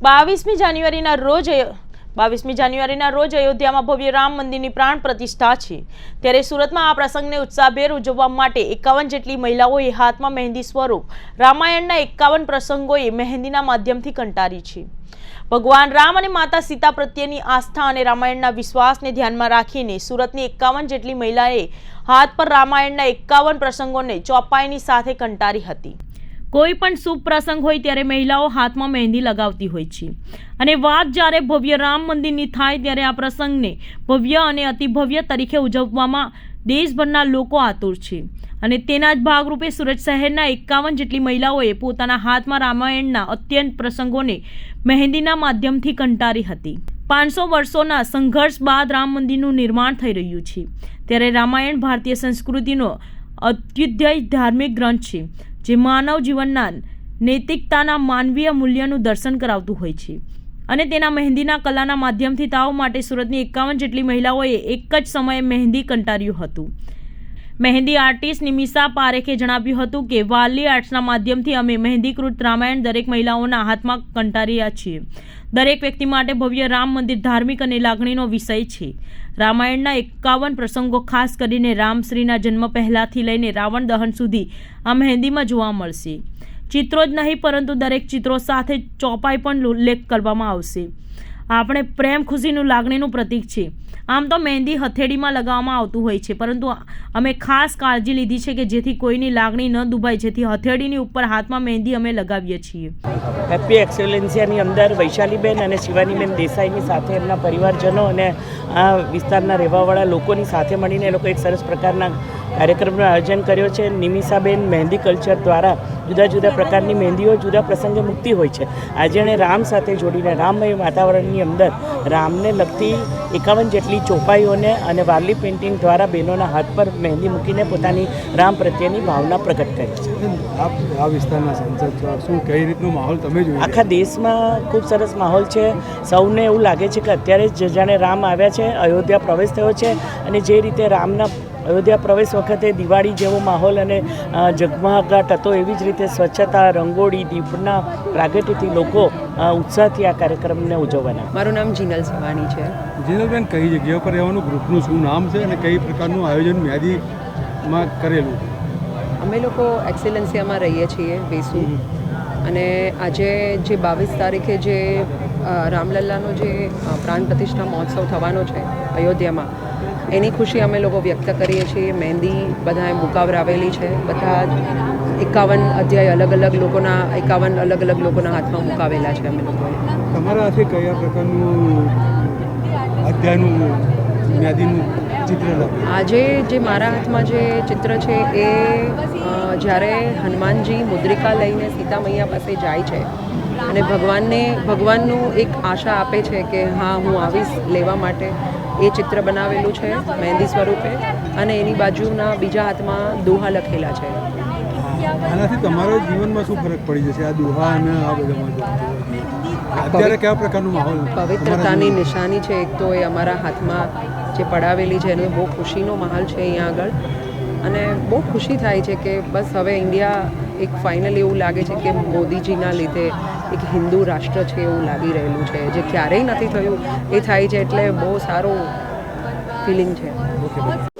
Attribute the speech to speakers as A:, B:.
A: બાવીસમી જાન્યુઆરીના રોજ બાવીસમી જાન્યુઆરીના રોજ અયોધ્યામાં ભવ્ય રામ મંદિરની પ્રાણ પ્રતિષ્ઠા છે. ત્યારે સુરતમાં આ પ્રસંગને ઉત્સાહભેર ઉજવવા માટે એકાવન જેટલી મહિલાઓએ હાથમાં મહેંદી સ્વરૂપ, રામાયણના એકાવન પ્રસંગોએ મહેંદીના માધ્યમથી કંટારી છે. ભગવાન રામ અને માતા સીતા પ્રત્યેની આસ્થા અને રામાયણના વિશ્વાસને ધ્યાનમાં રાખીને સુરતની એકાવન જેટલી મહિલાએ હાથ પર રામાયણના એકાવન પ્રસંગોને ચોપાઈની સાથે કંટારી હતી. કોઈ પણ શુભ પ્રસંગ હોય ત્યારે મહિલાઓ હાથમાં મહેંદી લગાવતી હોય છે. અને વાત જ્યારે ભવ્ય રામ મંદિરની થાય ત્યારે આ પ્રસંગને ભવ્ય અને અતિભવ્ય તરીકે ઉજવવામાં દેશભરના લોકો આતુર છે. અને તેના જ ભાગરૂપે સુરત શહેરના એકાવન જેટલી મહિલાઓએ પોતાના હાથમાં રામાયણના અત્યંત પ્રસંગોને મહેંદીના માધ્યમથી કંટારી હતી. પાંચસો વર્ષોના સંઘર્ષ બાદ રામ મંદિરનું નિર્માણ થઈ રહ્યું છે. ત્યારે રામાયણ ભારતીય સંસ્કૃતિનો અત્યુદય ધાર્મિક ગ્રંથ છે. જે માનવ જીવનના નૈતિકતાના માનવીય મૂલ્યનું દર્શન કરાવતું હોય છે. અને તેના મહેંદીના કલાના માધ્યમથી તાવ માટે સુરતની એકાવન જેટલી મહિલાઓએ એક જ સમયે મહેંદી કંટાર્યું હતું. મહેંદી આર્ટિસ્ટ નિમિષા પારેખે જણાવ્યું હતું કે, વાલી આર્ટ્સના માધ્યમથી અમે મહેંદીકૃત રામાયણ દરેક મહિલાઓના હાથમાં કંટાર્યા છીએ. દરેક વ્યક્તિ માટે ભવ્ય રામ મંદિર ધાર્મિક અને લાગણીનો વિષય છે. રામાયણના એકાવન પ્રસંગો ખાસ કરીને રામશ્રીના જન્મ પહેલાંથી લઈને રાવણ દહન સુધી આ મહેંદીમાં જોવા મળશે. ચિત્રો જ નહીં, પરંતુ દરેક ચિત્રો સાથે ચોપાઈ પણ ઉલ્લેખ કરવામાં આવશે. આપણે પ્રેમ ખુશીનું લાગણીનું પ્રતીક છે. આમ તો મહેંદી હથેળીમાં લગાવવામાં આવતું હોય છે, પરંતુ અમે ખાસ કાળજી લીધી છે કે જેથી કોઈની લાગણી ન દુભાય, જેથી હથેળીની ઉપર હાથમાં મહેંદી અમે લગાવીએ છીએ.
B: હેપી એક્સેલેન્સિયાની અંદર વૈશાલીબેન અને શિવાનીબેન દેસાઈની સાથે એમના પરિવારજનો અને આ વિસ્તારના રહેવાવાળા લોકોની સાથે મળીને એ લોકો એક સરસ પ્રકારના કાર્યક્રમનું આયોજન કર્યો છે. નિમિષાબેન મહેંદી કલ્ચર દ્વારા જુદા જુદા પ્રકારની મહેંદીઓ જુદા પ્રસંગે મૂકતી હોય છે. આજે એણે રામ સાથે જોડીને રામમય વાતાવરણની અંદર રામને લગતી એકાવન જેટલી ચોપાઈઓને અને વારલી પેઇન્ટિંગ દ્વારા બહેનોના હાથ પર મહેંદી મૂકીને પોતાની રામ પ્રત્યેની ભાવના પ્રગટ કરી છે.
C: આપ આ વિસ્તારના સાંસદ છો. શું કઈ રીતનું માહોલ તમે જોયું
B: આખા દેશમાં ખૂબ સરસ માહોલ છે. સૌને એવું લાગે છે કે અત્યારે જ જાણે રામ આવ્યા છે અયોધ્યા પ્રવેશ થયો છે અને જે રીતે રામના અયોધ્યા પ્રવેશ વખતે દિવાળી જેવો માહોલ અને અ, ઝગમગાટ હતો એવી જ રીતે સ્વચ્છતા રંગોળી દીપના પ્રાગટ્યથી લોકો ઉત્સાહથી આ કાર્યક્રમને ઉજવવાના.
D: મારું નામ જીનલ સવાણી છે.
C: જીનલબેન કઈ જગ્યા પર રહેવાનું? ગ્રુપનું શું નામ છે અને કઈ પ્રકારનું આયોજન મ્યાદીમાં કરેલું?
D: અમે લોકો એક્સેલન્સિયામાં રહીએ છીએ વેસુ અને આજે જે બાવીસ તારીખે જે રામલલ્લાનો જે પ્રાણ પ્રતિષ્ઠા મહોત્સવ થવાનો છે અયોધ્યામાં એની ખુશી અમે લોકો વ્યક્ત કરીએ છીએ. મહેંદી બધાએ મુકાવરાવેલી છે. બધા એકાવન અધ્યાય અલગ અલગ લોકોના એકાવન અલગ અલગ લોકોના હાથમાં મુકાવેલા છે અમે લોકોએ.
C: તમારા હાથે કયા પ્રકારનું અધ્યાયનું મહેંદીનું ચિત્ર
D: આજે જે મારા હાથમાં જે ચિત્ર છે એ જ્યારે હનુમાનજી મુદ્રિકા લઈને સીતા મૈયા પાસે જાય છે અને ભગવાનને ભગવાનનું એક આશા આપે છે કે હા હું આવીશ લેવા માટે. એ ચિત્ર બનાવેલું છે મહેંદી સ્વરૂપે અને એની બાજુના બીજા હાથમાં દોહા લખેલા છે.
C: આનાથી તમારા જીવનમાં શું ફરક પડી જશે? આ દુહા અને આ બધામાં અત્યારે કયા પ્રકારનું માહોલ
D: પવિત્રતાની નિશાની છે એક તો એ અમારા હાથમાં જે પડાવેલી છે એનો બહુ ખુશીનો માહોલ છે અહીંયા આગળ. અને બહુ ખુશી થાય છે કે બસ હવે ઇન્ડિયા એક ફાઇનલ એવું લાગે છે કે મોદીજીના લીધે એક હિન્દુ રાષ્ટ્ર છે એવું લાગી રહેલું છે, જે ક્યારેય નથી થયું. એ થાય છે એટલે બહુ સારું ફિલિંગ છે.